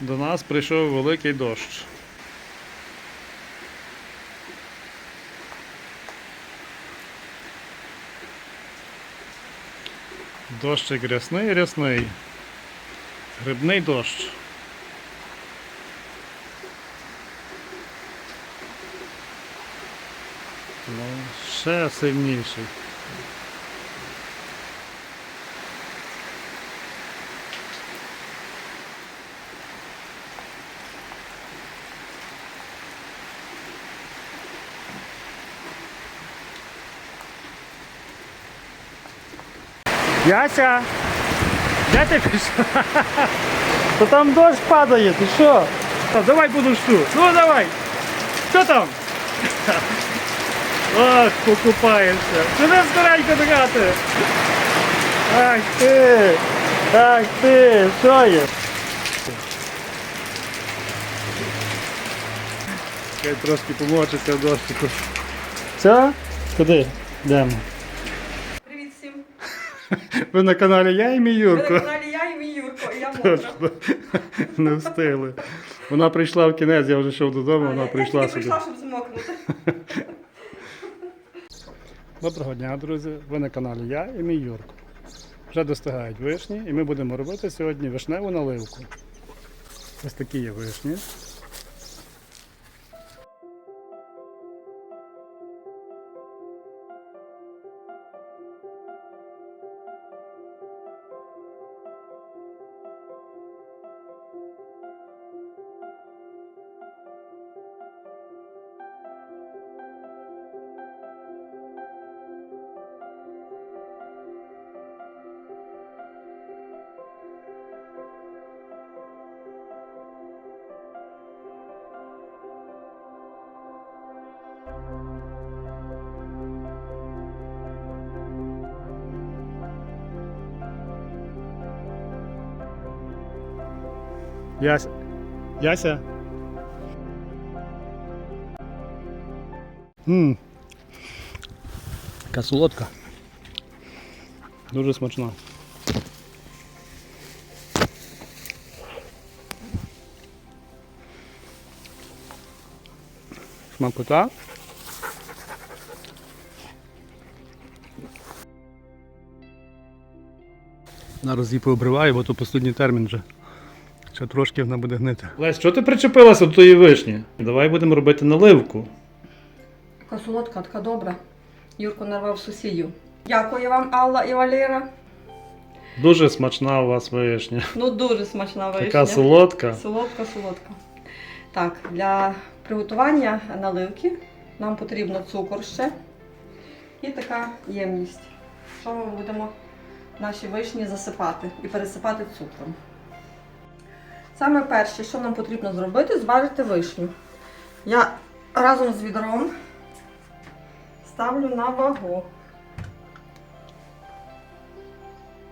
До нас прийшов великий дощ. Дощик рясний, рясний. Грибний дощ. Ну, ще сильніший. Яся! Де ти пішла? То там дощ падає, ти що? Та, давай буду шту. Ну давай! Що там? Ох, покупаєшся. Сюди скоренько до хати. Ах ти! Ах ти! Що є? Хай трошки помочиться дощику. Все? Куди? Йдемо. Ви на каналі я і мій Ви на каналі я і мій Юрко, і я. Точно. Не встигли. Вона прийшла в кінець, я вже йшов додому, вона я прийшла тільки сюди. прийшла, щоб змокнути. Доброго дня, друзі. Ви на каналі я і мій Юрко. Вже достигають вишні, і ми будемо робити сьогодні вишневу наливку. Ось такі є вишні. Яся. Яся. Ммм. Така солодка. Дуже смачна. Смакота. Зараз її пообриваю, бо то останній термін вже. Ще трошки вона буде гнити. Лесь, що ти причепилася до тої вишні? Давай будемо робити наливку. Така солодка, така добра. Юрко нарвав сусідів. Дякую вам, Алла і Валера. Дуже смачна у вас вишня. Ну дуже смачна вишня. Така солодка. Солодка, солодка. Так, для приготування наливки нам потрібно цукор ще і така ємність. Що ми будемо наші вишні засипати і пересипати цукром. Саме перше, що нам потрібно зробити, зважити вишню. Я разом з відром ставлю на вагу.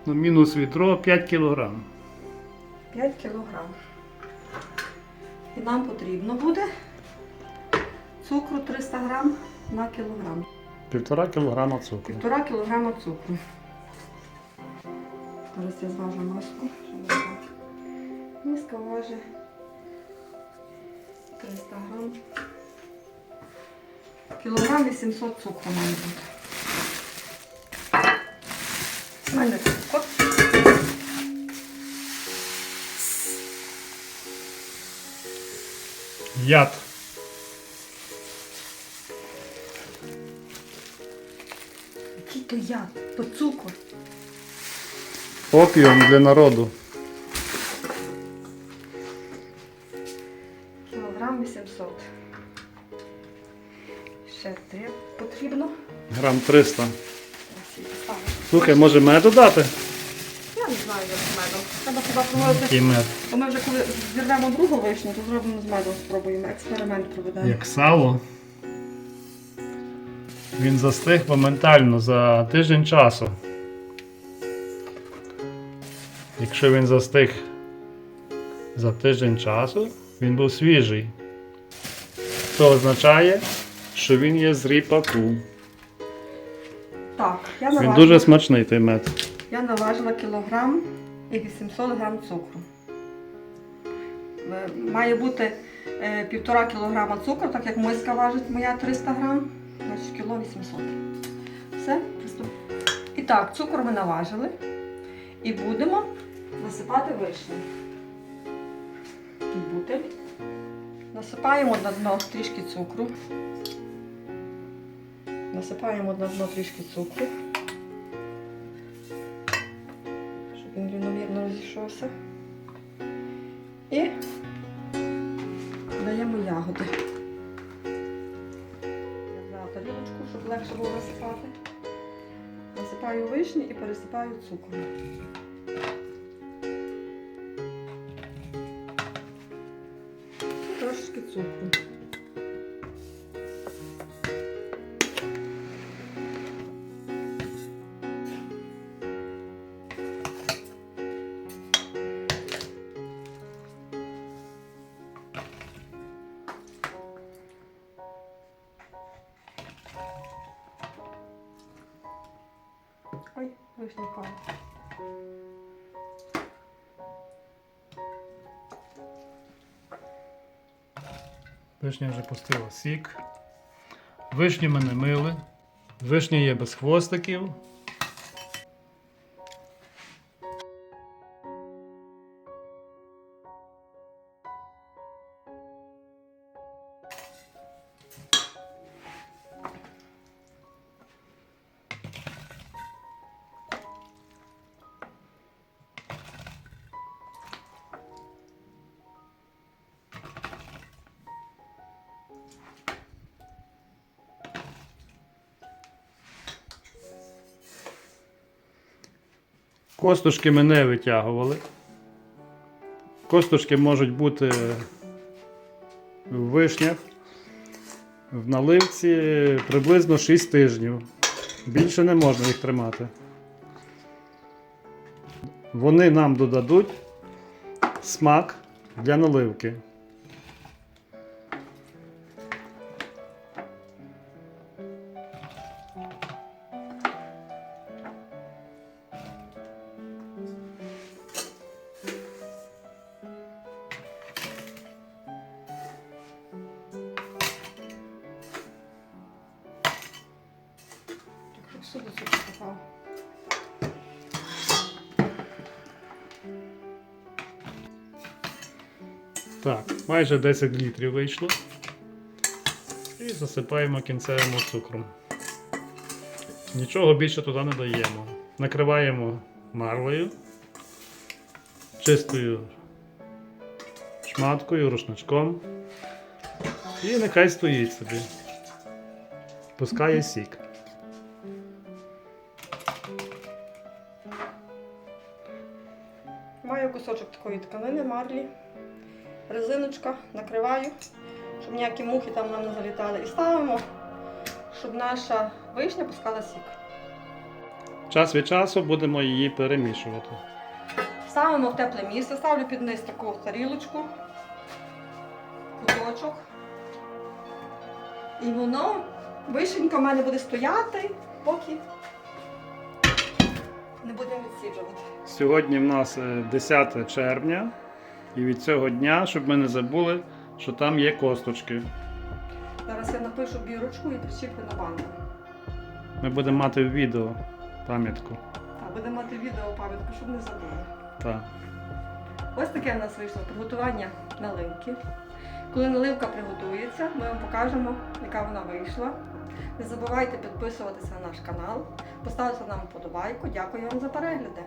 Ну, мінус відро 5 кг. 5 кілограм. І нам потрібно буде цукру 300 грам на кілограм. Півтора кілограма цукру. Півтора кілограма цукру. Зараз я зважу маску. Так. Важить 300 грам. Кілограм 800 цукру має бути. У мене цукор. Яд. Який то яд? То цукор. Опіум для народу. Ще три потрібно. Грам 300. Ось її поставлю. Слухай, може меду дати? Я не знаю, як з медом. Треба хіба проводити. І мед. Бо ми вже коли зірвемо другу вишню, то зробимо з медом, спробуємо. Експеримент проведемо. Як сало. Він застиг моментально за тиждень часу. Якщо він застиг за тиждень часу, він був свіжий. Це означає, що він є з ріпаку. Так, я Він дуже смачний той мед. я наважила кілограм і 800 грам цукру. Е, Має бути е, півтора кілограма цукру, так як миска важить моя 300 грам, значить кіло 800. Все, приступ. І так, цукор ми наважили. І будемо насипати вишню. Бутиль. Насипаємо на дно трішки цукру. Насипаємо на дно трішки цукру, щоб він рівномірно розійшовся. І даємо ягоди. Я взяла тарілочку, щоб легше було насипати. Насипаю вишні і пересипаю цукром. Трошечки цукру. Ой, вишня. Вже пустила сік. Вишні ми не мили. Вишня є без хвостиків. Косточки ми не витягували. Косточки можуть бути в вишнях, в наливці приблизно 6 тижнів. Більше не можна їх тримати. Вони нам додадуть смак для наливки. Так, майже 10 літрів вийшло. І засипаємо кінцевим цукром. Нічого більше туди не даємо. Накриваємо марлею, чистою шматкою, рушничком. І нехай стоїть собі. Пускає сік. Маю кусочок такої тканини марлі, резиночка, накриваю, щоб ніякі мухи там нам не залітали. І ставимо, щоб наша вишня пускала сік. Час від часу будемо її перемішувати. Ставимо в тепле місце, ставлю під низ таку тарілочку, куточок. І воно, вишенька в мене буде стояти, поки не будемо відсіджувати. Сьогодні в нас е, 10 червня, і від цього дня, щоб ми не забули, що там є косточки. Зараз я напишу бірочку і причіплю на банку. Ми будемо мати в відео пам'ятку. А будемо мати відео пам'ятку, щоб не забули. Так. Ось таке в нас вийшло приготування наливки. Коли наливка приготується, ми вам покажемо, яка вона вийшла. Не забувайте підписуватися на наш канал, поставити нам вподобайку. Дякую вам за перегляди.